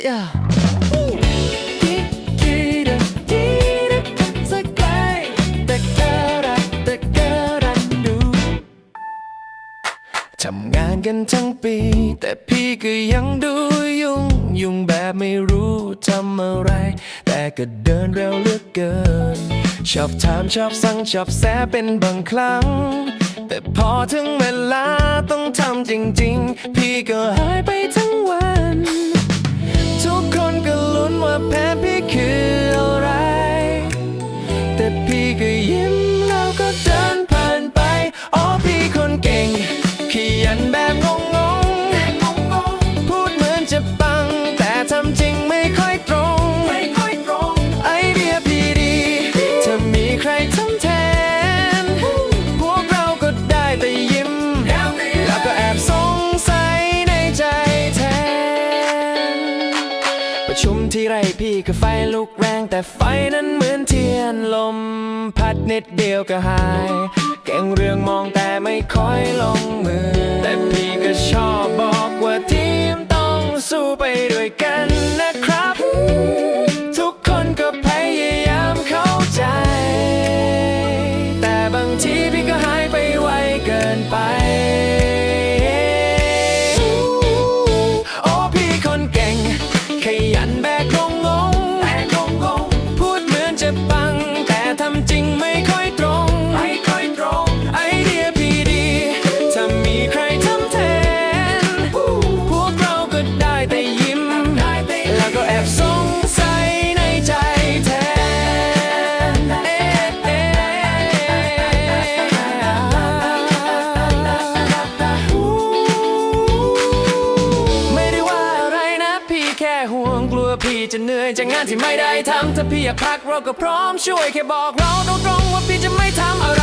Yeah. Sakara-takara-takara-do ทำงานกันทั้งปี แต่พี่ก็ยังดูยุ่ง ยุ่งแบบไม่รู้ทำอะไร แต่ก็เดินเร็วเหลือเกิน ชอบถามชอบสั่งชอบแซะเป็นบางครั้ง แต่พอถึงเวลาต้องทำจริง ๆ พี่ก็หายไป ก็ยิ้มแล้วก็เดินผ่านไป อ๋อพี่คนเก่ง ขยันแบบงงงๆพูดเหมือนจะปัง แต่ทำจริงไม่ค่อยตรง ไอเดียพี่ดี ถ้ามีใครท ประชุมที่ไรพี่ก็ไฟลุกแรงแต่ไฟนั้นเหมือนเทียนลม พัดนิดเดียวก็หาย เก่งเรื่องมองแต่ไม่ค่อยลงมือแต่ จะเหนื่อยจากงานที่ไม่ได้ทำถ้าพี่อยากพักเราก็พร้อมช่วยแค่บอกเราตรงๆว่าพี่จะไม่ทำอะไร